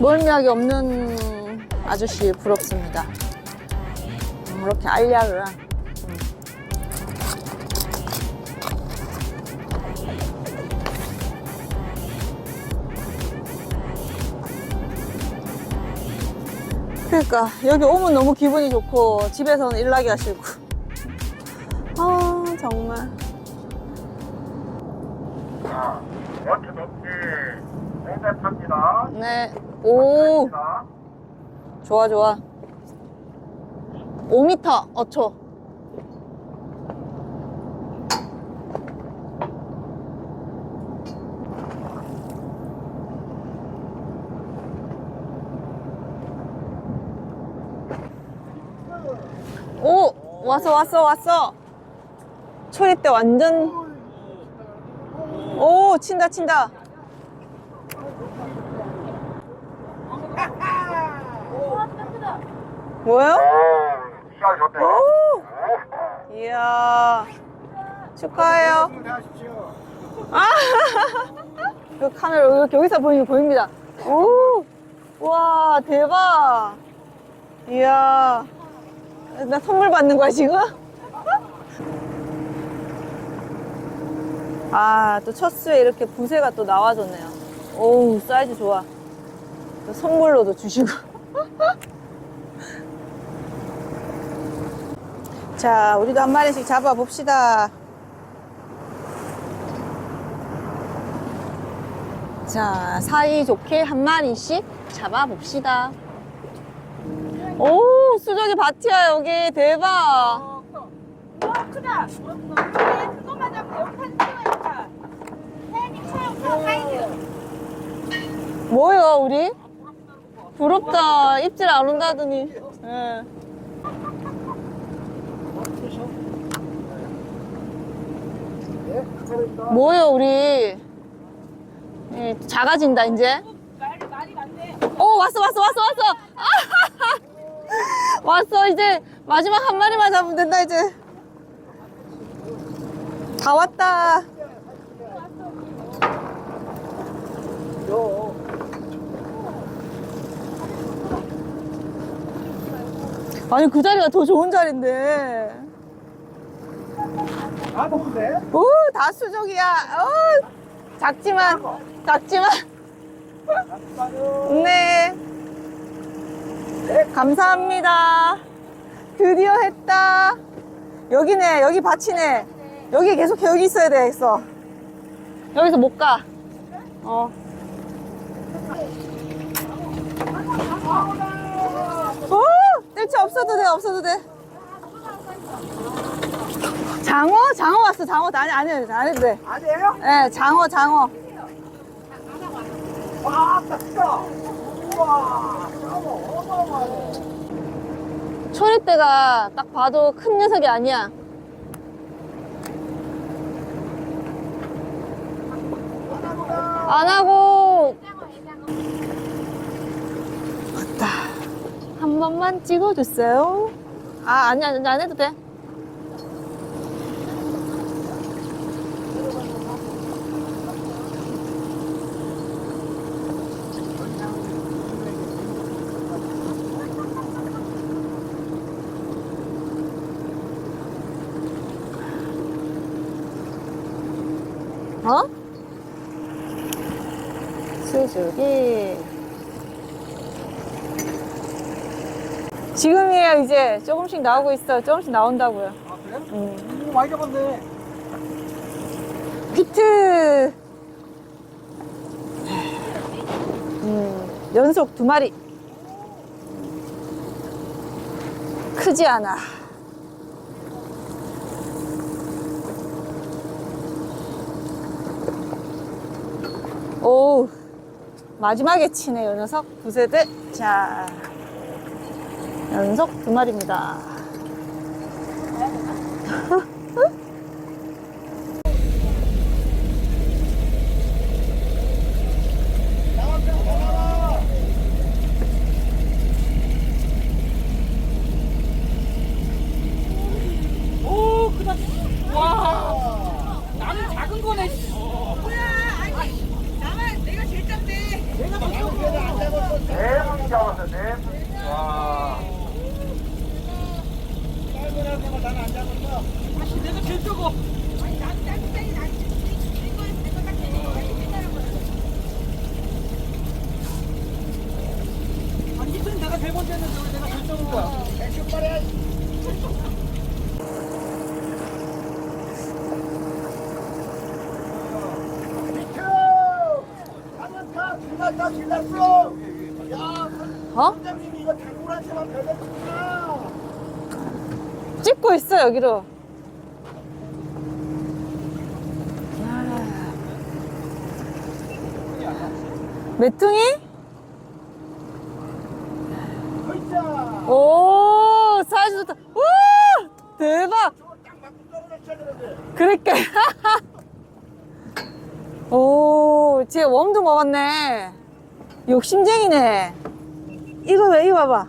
멀미하기 없는 아저씨 부럽습니다. 음, 이렇게 알약을 그러니까 여기 오면 너무 기분이 좋고 집에서는 일 나기가 싫고 아 정말 자, 원투 높이 공대 탑니다. 네 오. 자, 좋아 좋아. 5m 어초. 오 왔어 왔어 왔어. 초리 때 완전. 오 친다 친다 오, 시간 좋대요. 오! 이야 축하해요. 아, 그 카메라 이렇게 여기서 보이면 보입니다. 오, 와 대박. 이야, 나 선물 받는 거야 지금? 아, 또 첫 수에 이렇게 부세가 또 나와줬네요. 오우, 사이즈 좋아. 또 선물로도 주시고. 자, 우리도 한 마리씩 잡아 봅시다. 자, 사이좋게 한 마리씩 잡아 봅시다. 오, 수족이 바티야, 여기. 대박. 어, 크다. 그래, 그것만 잡고 찍어야겠다. 사장님, 촬영, 촬영, 사진. 뭐야, 우리? 부럽다. 입질 안 온다더니. 예. 뭐야, 우리? 예, 작아진다, 이제. 말이. 오 왔어 왔어 왔어 왔어 왔어 이제 마지막 한 마리만 잡으면 된다 이제 다 왔다 아니 그 자리가 더 좋은 자리인데 아, 높은데? 오다 수족이야. 오 작지만 작지만. 네. 감사합니다. 드디어 했다. 여기네 여기 밭이네. 여기 계속 여기 있어야 되겠어. 여기서 못 가. 어. 오! 뜰채 없어도 돼 없어도 돼 장어? 장어 왔어 장어 아니 아니 안 해도 돼 아니에요? 네, 장어, 장어. 와, 딱 진짜. 우와, 장어 어마어마하네. 초리대가 딱 봐도 큰 녀석이 아니야. 안 하고. 맞다. 한 번만 찍어주세요. 아, 아니, 아니, 안 해도 돼. 어? 수수기. 지금이에요, 이제. 조금씩 나오고 있어. 조금씩 나온다고요. 아, 그래? 음. 오, 많이 잡았네. 히트! 음, 연속 두 마리. 크지 않아. 오, 마지막에 치네, 요 녀석. 두 세대. 자, 연속 두 마리입니다. 오, 크다. 와. 나는 작은 거네. 씨. 뭐야, 아니. 나만, 내가 제일 작대. 내가 방금 그래도 안 잡았어. 많이 잡았는데. 와. 하면 다 길났다 길났어. 야, 어? 찍고 있어 여기로. 글자. 오 사이즈 좋다. 우 대박. 되는데. 그러니까. 오, 쟤 웜도 먹었네. 욕심쟁이네. 이거 왜, 이거 봐봐.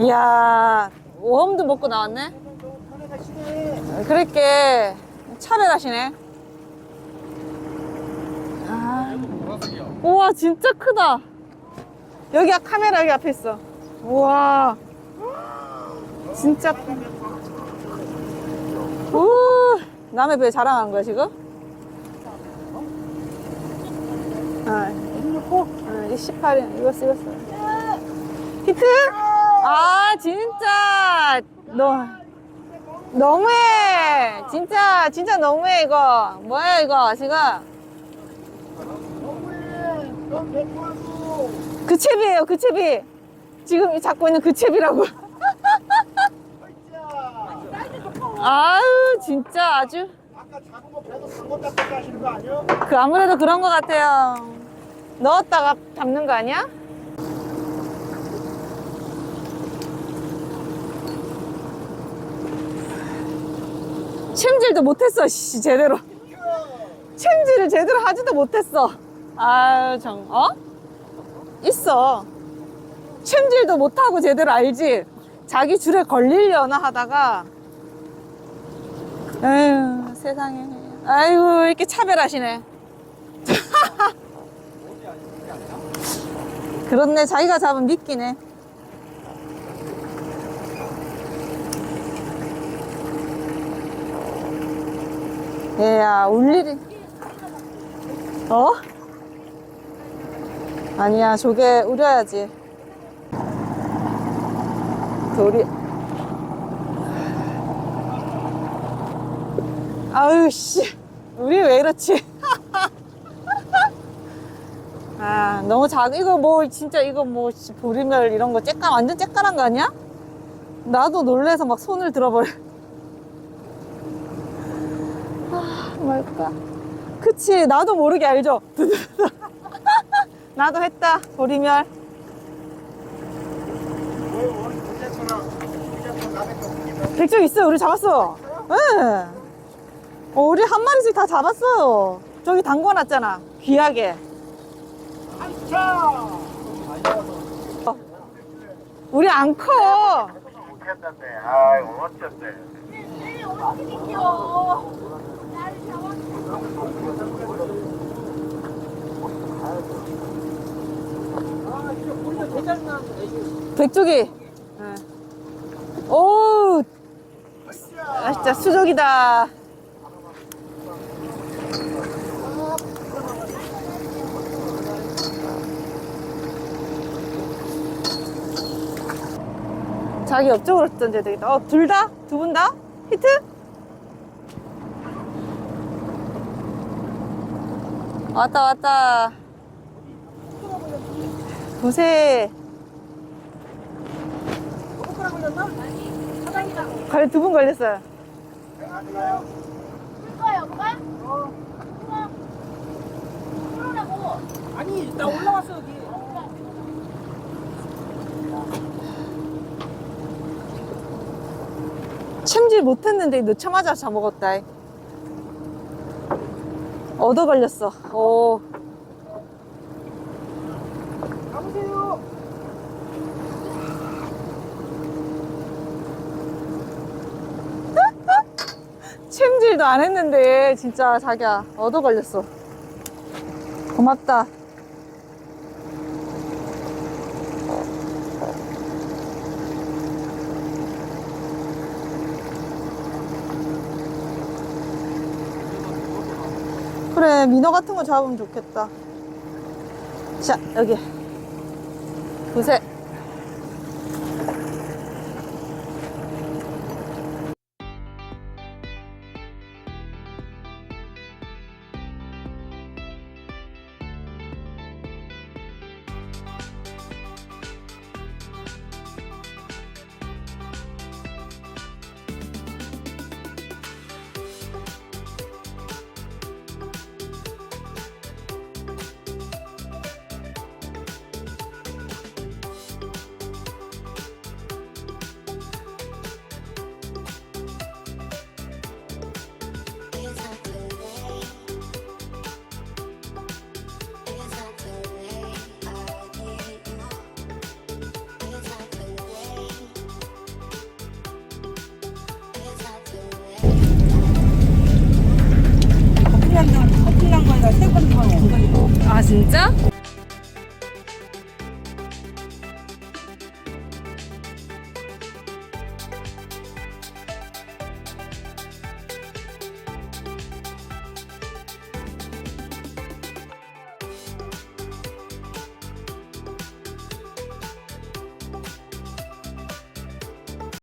이야, 웜도 먹고 나왔네. 그렇게 차별하시네. 아. 우와, 진짜 크다. 여기 카메라 여기 앞에 있어. 우와. 진짜 크. 오, 남의 배 자랑하는 거야, 지금? 아, 16호? 아, 18이 이거 쓰였어. 히트? 아, 진짜. 너, 너무해. 진짜, 진짜 너무해, 이거. 뭐야, 이거, 지금. 그 챕이에요, 그 챕이. 지금 잡고 있는 그. 글자. 아유, 진짜 아주. 그 아무래도 그런 것 같아요. 넣었다가 잡는 거 아니야? 챔질도 못했어, 씨, 제대로. 챔질을 제대로 하지도 못했어. 아유, 정, 어? 있어. 챔질도 못하고 제대로 알지? 자기 줄에 걸리려나 하다가. 에휴, 세상에. 아이고, 이렇게 차별하시네. 그렇네, 자기가 잡은 미끼네. 얘야, 울 일이. 어? 아니야, 조개 우려야지. 돌이. 아유, 씨. 우리 왜 이렇지? 아, 너무 작, 이거 뭐, 진짜 이거 뭐, 씨, 보리멸 이런 거 쬐까, 완전 쬐까란 거 아니야? 나도 놀래서 막 손을 들어버려. 아, 뭘까? 그치, 나도 모르게 알죠? 나도 했다, 보리멸. 백종 있어요, 우리 잡았어. 예. 어, 우리 한 마리씩 다 잡았어요. 저기 담궈 놨잖아, 귀하게. 자. 우리 안 커. 못했는데. 아이 어쩐데. 내일 어떻게 생겨? 나를 잡았어. 백조기. 예. 오, 아, 진짜 수족이다. 자기 옆쪽으로 던져야 되겠다. 어, 둘 다? 두 분 다? 히트? 왔다, 왔다. 보세. 걸두분 걸렸어요. 아니 나 올라왔어 여기 챔질 못했는데 넣자마자 잡먹었다. 얻어 걸렸어. 오. 가보세요. 챔질도 안 했는데 진짜 자기야 얻어 걸렸어. 고맙다. 그래 민어 같은 거 잡으면 좋겠다. 자 여기. 보세 아 진짜?